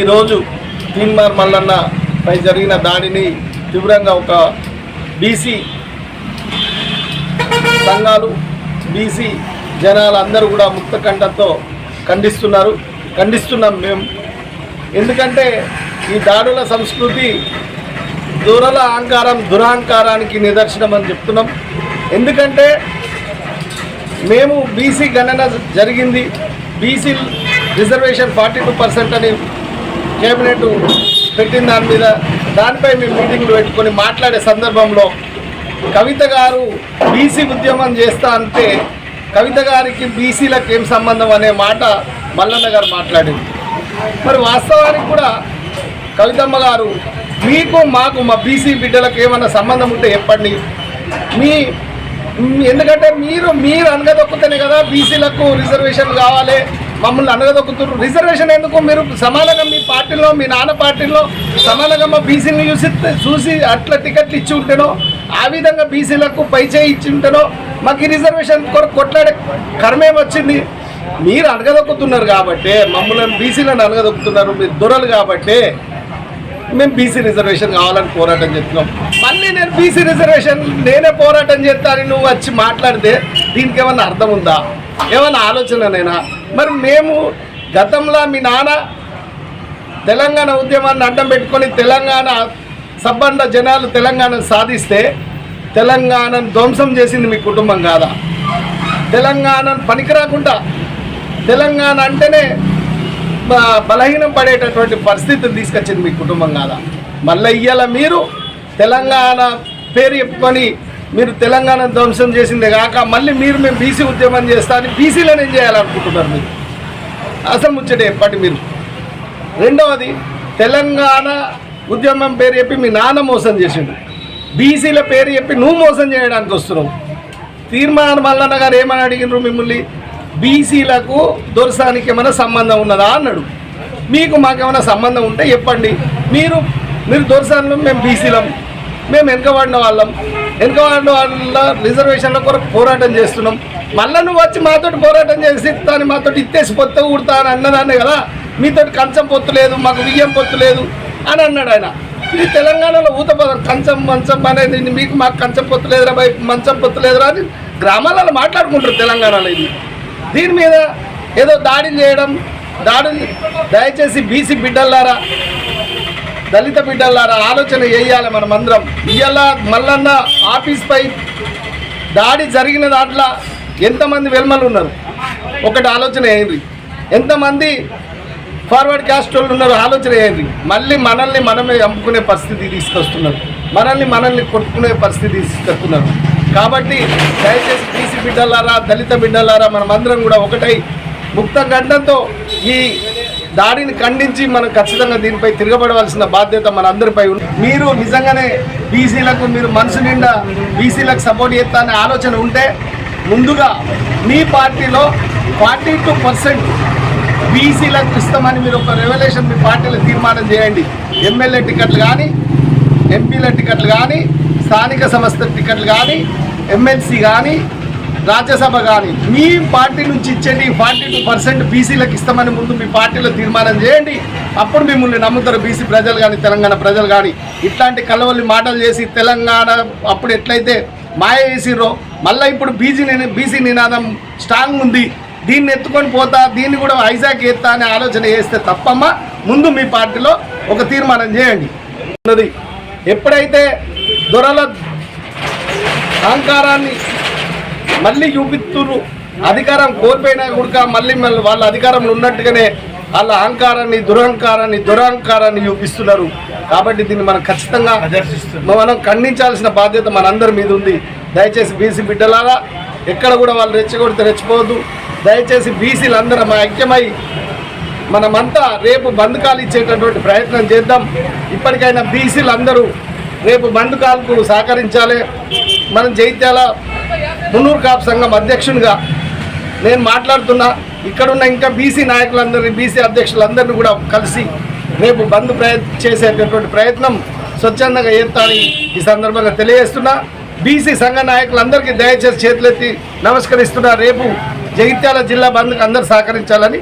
ఈరోజు తీన్మార్ మల్లన్న పై జరిగిన దాడిని తీవ్రంగా ఒక బీసీ సంఘాలు బీసీ జనాలు అందరూ కూడా ముక్త కంఠంతో ఖండిస్తున్నారు. ఖండిస్తున్నాం మేము ఎందుకంటే ఈ దాడుల సంస్కృతి దురల అహంకారం దురహంకారానికి నిదర్శనం అని చెప్తున్నాం. ఎందుకంటే మేము బీసీ గణన జరిగింది. BC reservation forty two percent అని కేబినెట్ పెట్టిన దాని మీద దానిపై మేము మీటింగ్లు పెట్టుకొని మాట్లాడే సందర్భంలో కవిత గారు బీసీ ఉద్యమం చేస్తా అంటే కవిత గారికి బీసీలకు ఏం సంబంధం అనే మాట మల్లన్న గారు మాట్లాడింది. మరి వాస్తవానికి కూడా కవితమ్మ గారు మీకు మాకు మా బీసీ బిడ్డలకు ఏమన్నా సంబంధం ఉంటే చెప్పండి. మీ మీ- ఎందుకంటే మీరు మీరు అనగదొక్కుతేనే కదా బీసీలకు రిజర్వేషన్ కావాలి. మమ్మల్ని అనగదొక్కుతున్నారు రిజర్వేషన్ ఎందుకు? మీరు సమానంగా మీ పార్టీలో మీ నాన్న పార్టీలో సమానంగా మా బీసీని చూసి చూసి అట్లా టికెట్లు ఇచ్చి ఉంటేనో ఆ విధంగా బీసీలకు పై చేయి ఇచ్చి ఉంటేనో మాకు ఈ రిజర్వేషన్ కొరకు కొట్లాడే కర్మేం వచ్చింది. మీరు అనగదొక్కుతున్నారు కాబట్టి మమ్మల్ని బీసీలను అనగదొక్కుతున్నారు మీరు దొరలు కాబట్టి మేము బీసీ రిజర్వేషన్ కావాలని పోరాటం చేస్తున్నాం. మళ్ళీ నేను బీసీ రిజర్వేషన్ నేనే పోరాటం చేస్తానని నువ్వు వచ్చి మాట్లాడితే దీనికి ఏమన్నా అర్థం ఉందా? ఏమన్నా ఆలోచననైనా మరి మేము గతంలో మీ నాన్న తెలంగాణ ఉద్యమాన్ని అడ్డం పెట్టుకొని తెలంగాణ సబ్బండ జనాలు తెలంగాణ సాధిస్తే తెలంగాణను ధ్వంసం చేసింది మీ కుటుంబం కాదా? తెలంగాణను పనికిరాకుండా తెలంగాణ అంటేనే బ- బలహీనం పడేటటువంటి పరిస్థితులు తీసుకొచ్చింది మీ కుటుంబం కాదా? మళ్ళీ ఇయ్యాల మీరు తెలంగాణ పేరు చెప్పుకొని మీరు తెలంగాణ ధ్వంసం చేసిందే కాక మళ్ళీ మీరు మేము బీసీ ఉద్యమం చేస్తా అని బీసీలను ఏం చేయాలనుకుంటున్నారు మీరు. అసలు ముచ్చట ఎప్పటి మీరు. రెండవది తెలంగాణ ఉద్యమం పేరు చెప్పి మీ నాన్న మోసం చేసిండు. బీసీల పేరు చెప్పి నువ్వు మోసం చేయడానికి వస్తున్నావు. తీర్మానం మల్లన్న గారు ఏమని అడిగినారు మిమ్మల్ని? బీసీలకు దొరసానికి ఏమైనా సంబంధం ఉన్నదా అన్నాడు. మీకు మాకేమైనా సంబంధం ఉంటే చెప్పండి. మీరు మీరు దొరసాన్లు మేము బీసీలం. మేము వెనుకబడిన వాళ్ళం. వెనుకబడిన వాళ్ళ రిజర్వేషన్ల కొరకు పోరాటం చేస్తున్నాం. మళ్ళీ నువ్వు వచ్చి మాతోటి పోరాటం చేసి ఇస్తాను మాతోటి ఇత్తేసి పొత్తు కుడతా అని అన్నదాన్నే కదా? మీతోటి కంచం పొత్తు లేదు మాకు బియ్యం పొత్తు లేదు అని అన్నాడు ఆయన. ఇది తెలంగాణలో ఊత పదం. కంచం మంచం అనేది మీకు మాకు కంచం పొత్తు లేదురా బై మంచం పొత్తు లేదురా అని గ్రామాలలో మాట్లాడుకుంటారు తెలంగాణలో ఇది. దీని మీద ఏదో దాడి చేయడం దాడులు దయచేసి బీసీ బిడ్డలారా దళిత బిడ్డలారా ఆలోచన చేయాలి మనం అందరం ఇవాళ మల్లన్న ఆఫీస్ పై దాడి జరిగిన దాంట్లో ఎంతమంది వెల్మలు ఉన్నారు? ఒకటి ఆలోచన అయింది ఎంతమంది ఫార్వర్డ్ క్యాస్ట్ వాళ్ళు ఉన్నారు? ఆలోచన అయ్యింది మళ్ళీ మనల్ని మనమే అమ్ముకునే పరిస్థితి తీసుకొస్తున్నారు. మనల్ని మనల్ని కొట్టుకునే పరిస్థితి తీసుకొస్తున్నారు. కాబట్టి దయచేసి బీసీ బిడ్డలారా దళిత బిడ్డలారా మనమందరం కూడా ఒకటై ముక్త గండంతో ఈ దాడిని ఖండించి మనం ఖచ్చితంగా దీనిపై తిరగబడవలసిన బాధ్యత మన అందరిపై ఉంది. మీరు నిజంగానే బీసీలకు మీరు మనసు నిండా బీసీలకు సపోర్ట్ చేస్తా అనే ఆలోచన ఉంటే ముందుగా మీ పార్టీలో ఫార్టీ టూ పర్సెంట్ బీసీలకు ఇస్తామని మీరు ఒక రెవల్యూషన్ మీ పార్టీలో తీర్మానం చేయండి. ఎమ్మెల్యే టికెట్లు కానీ ఎంపీల టికెట్లు కానీ స్థానిక సంస్థల టికెట్లు కానీ ఎమ్మెల్సీ కానీ రాజ్యసభ కానీ మీ పార్టీ నుంచి ఇచ్చేది ఫార్టీ టూ పర్సెంట్ బీసీలకు ఇస్తామని ముందు మీ పార్టీలో తీర్మానం చేయండి. అప్పుడు మిమ్మల్ని నమ్ముతారు బీసీ ప్రజలు కానీ తెలంగాణ ప్రజలు కానీ ఇట్లాంటి కలవల్లి మాటలు చేసి తెలంగాణ అప్పుడు ఎట్లయితే మాయ చేసిర్రో మళ్ళీ ఇప్పుడు బీసీ బీసీ నినాదం స్ట్రాంగ్ ఉంది. దీన్ని ఎత్తుకొని పోతా దీన్ని కూడా హైజాక్ ఎత్తా అనే ఆలోచన చేస్తే తప్పమ్మ. ముందు మీ పార్టీలో ఒక తీర్మానం చేయండి. ఉన్నది. ఎప్పుడైతే దొరల అహంకారాన్ని మళ్ళీ చూపిస్తున్నారు అధికారం కోల్పోయినా కూడా మళ్ళీ మళ్ళీ వాళ్ళ అధికారంలో ఉన్నట్టుగానే వాళ్ళ అహంకారాన్ని దురహంకారాన్ని దురహంకారాన్ని చూపిస్తున్నారు. కాబట్టి దీన్ని మనం ఖచ్చితంగా మనం ఖండించాల్సిన బాధ్యత మనందరి మీద ఉంది. దయచేసి బీసీ బిడ్డలారా ఎక్కడ కూడా వాళ్ళు రెచ్చగొడితే రెచ్చిపోవద్దు. దయచేసి బీసీలు అందరం ఐక్యమై మనమంతా రేపు బంధుకాలు ఇచ్చేటటువంటి ప్రయత్నం చేద్దాం. ఇప్పటికైనా బీసీలు అందరూ రేపు బంధుకాలకు సహకరించాలి. మనం జైత్యాల మున్నూరు కాపు సంఘం అధ్యక్షునిగా నేను మాట్లాడుతున్నా. ఇక్కడున్న ఇంకా బీసీ నాయకులందరినీ బీసీ అధ్యక్షులందరినీ కూడా కలిసి రేపు బంద్ ప్రయ చేసేటటువంటి ప్రయత్నం స్వచ్ఛందంగా చేస్తానని ఈ సందర్భంగా తెలియజేస్తున్నా. బీసీ సంఘ నాయకులందరికీ దయచేసి చేతులెత్తి నమస్కరిస్తున్నా. రేపు జగిత్యాల జిల్లా బంద్కు అందరు సహకరించాలని